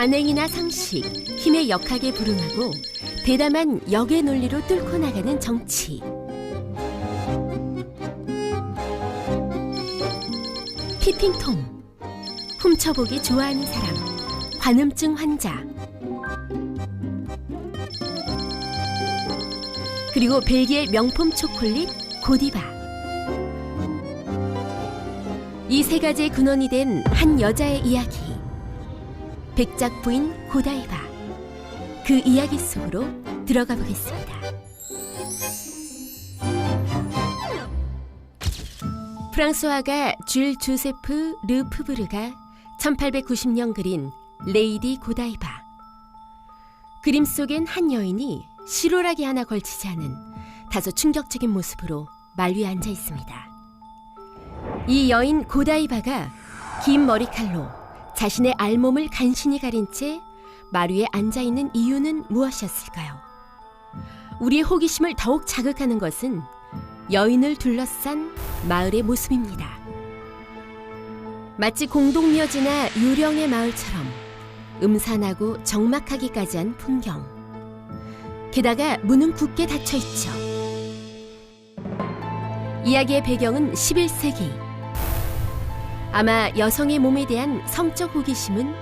관행이나 상식, 힘에 역하게 부응하고 대담한 역의 논리로 뚫고 나가는 정치. 피핑통, 훔쳐보기 좋아하는 사람, 관음증 환자. 그리고 벨기에 명품 초콜릿 고디바. 이 세 가지의 근원이 된 한 여자의 이야기. 백작 부인 고다이바. 그 이야기 속으로 들어가 보겠습니다. 프랑스화가 줄 조세프 르푸브르가 1890년 그린 레이디 고다이바. 그림 속엔 한 여인이 실오라기 하나 걸치지 않은 다소 충격적인 모습으로 말 위에 앉아 있습니다. 이 여인 고다이바가 긴 머리칼로 자신의 알몸을 간신히 가린 채말 위에 앉아 있는 이유는 무엇이었을까요? 우리의 호기심을 더욱 자극하는 것은 여인을 둘러싼 마을의 모습입니다. 마치 공동묘지나 유령의 마을처럼 음산하고 적막하기까지 한 풍경. 게다가 문은 굳게 닫혀 있죠. 이야기의 배경은 11세기. 아마 여성의 몸에 대한 성적 호기심은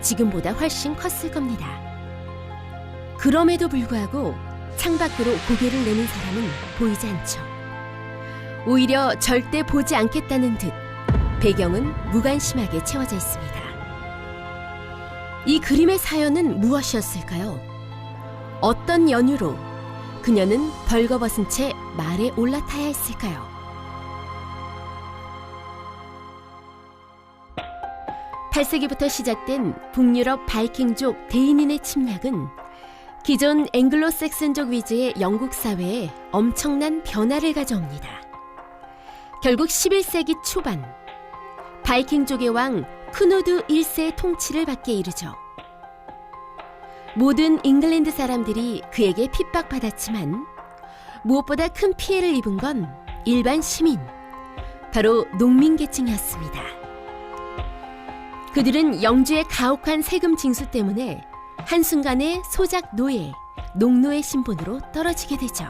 지금보다 훨씬 컸을 겁니다. 그럼에도 불구하고 창밖으로 고개를 내는 사람은 보이지 않죠. 오히려 절대 보지 않겠다는 듯 배경은 무관심하게 채워져 있습니다. 이 그림의 사연은 무엇이었을까요? 어떤 연유로 그녀는 벌거벗은 채 말에 올라타야 했을까요? 8세기부터 시작된 북유럽 바이킹족 대인인의 침략은 기존 앵글로색슨족 위주의 영국 사회에 엄청난 변화를 가져옵니다. 결국 11세기 초반 바이킹족의 왕 크누드 1세의 통치를 받게 이르죠. 모든 잉글랜드 사람들이 그에게 핍박받았지만 무엇보다 큰 피해를 입은 건 일반 시민, 바로 농민계층이었습니다. 그들은 영주의 가혹한 세금 징수 때문에 한순간에 소작 노예, 농노의 신분으로 떨어지게 되죠.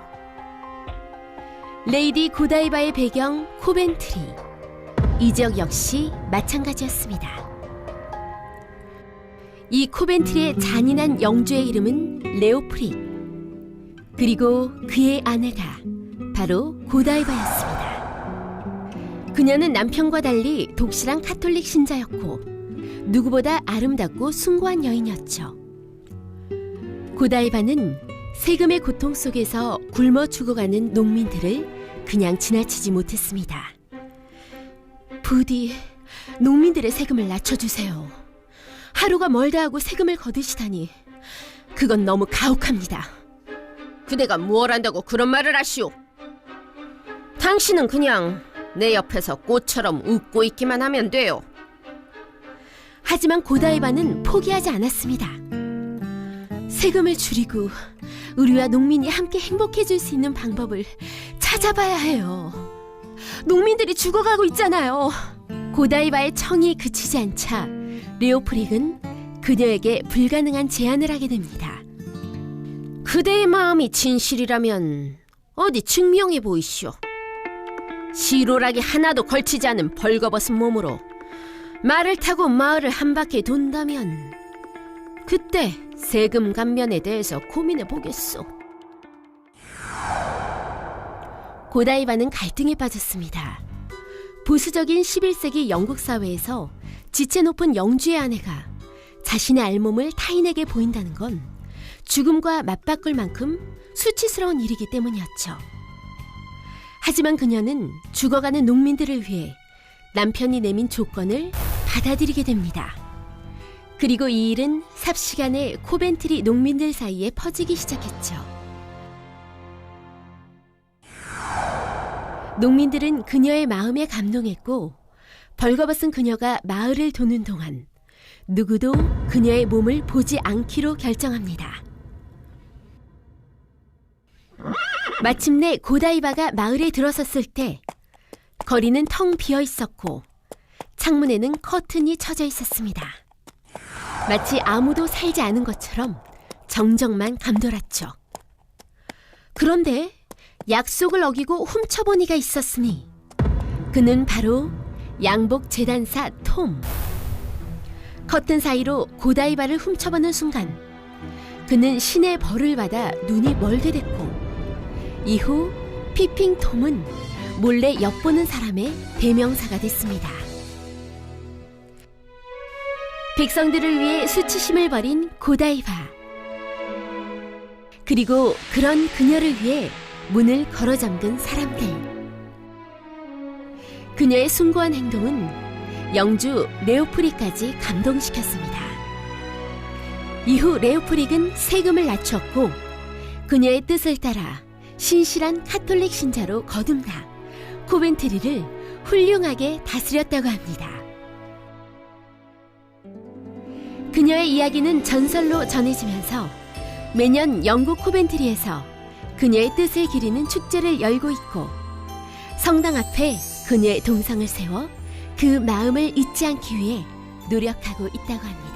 레이디 고다이바의 배경 코벤트리. 이 지역 역시 마찬가지였습니다. 이 코벤트리의 잔인한 영주의 이름은 레오프릭. 그리고 그의 아내가 바로 고다이바였습니다. 그녀는 남편과 달리 독실한 카톨릭 신자였고 누구보다 아름답고 숭고한 여인이었죠. 고다이바는 세금의 고통 속에서 굶어 죽어가는 농민들을 그냥 지나치지 못했습니다. 부디 농민들의 세금을 낮춰주세요. 하루가 멀다 하고 세금을 거두시다니 그건 너무 가혹합니다. 그대가 무얼 한다고 그런 말을 하시오? 당신은 그냥 내 옆에서 꽃처럼 웃고 있기만 하면 돼요. 하지만 고다이바는 포기하지 않았습니다. 세금을 줄이고 우리와 농민이 함께 행복해질 수 있는 방법을 찾아봐야 해요. 농민들이 죽어가고 있잖아요. 고다이바의 청이 그치지 않자 레오프릭은 그녀에게 불가능한 제안을 하게 됩니다. 그대의 마음이 진실이라면 어디 증명해 보이시오. 시로락이 하나도 걸치지 않은 벌거벗은 몸으로 말을 타고 마을을 한 바퀴 돈다면 그때 세금 감면에 대해서 고민해 보겠소. 고다이바는 갈등에 빠졌습니다. 보수적인 11세기 영국 사회에서 지체 높은 영주의 아내가 자신의 알몸을 타인에게 보인다는 건 죽음과 맞바꿀 만큼 수치스러운 일이기 때문이었죠. 하지만 그녀는 죽어가는 농민들을 위해 남편이 내민 조건을 받아들이게 됩니다. 그리고 이 일은 삽시간에 코벤트리 농민들 사이에 퍼지기 시작했죠. 농민들은 그녀의 마음에 감동했고 벌거벗은 그녀가 마을을 도는 동안 누구도 그녀의 몸을 보지 않기로 결정합니다. 마침내 고다이바가 마을에 들어섰을 때 거리는 텅 비어 있었고 창문에는 커튼이 쳐져 있었습니다. 마치 아무도 살지 않은 것처럼 정적만 감돌았죠. 그런데 약속을 어기고 훔쳐본 이가 있었으니 그는 바로 양복 재단사 톰. 커튼 사이로 고다이바를 훔쳐보는 순간 그는 신의 벌을 받아 눈이 멀게 됐고 이후 피핑 톰은 몰래 엿보는 사람의 대명사가 됐습니다. 백성들을 위해 수치심을 벌인 고다이바. 그리고 그런 그녀를 위해 문을 걸어 잠근 사람들. 그녀의 숭고한 행동은 영주 레오프릭까지 감동시켰습니다. 이후 레오프릭은 세금을 낮췄고 그녀의 뜻을 따라 신실한 카톨릭 신자로 거듭나 코벤트리를 훌륭하게 다스렸다고 합니다. 그녀의 이야기는 전설로 전해지면서 매년 영국 코벤트리에서 그녀의 뜻을 기리는 축제를 열고 있고 성당 앞에 그녀의 동상을 세워 그 마음을 잊지 않기 위해 노력하고 있다고 합니다.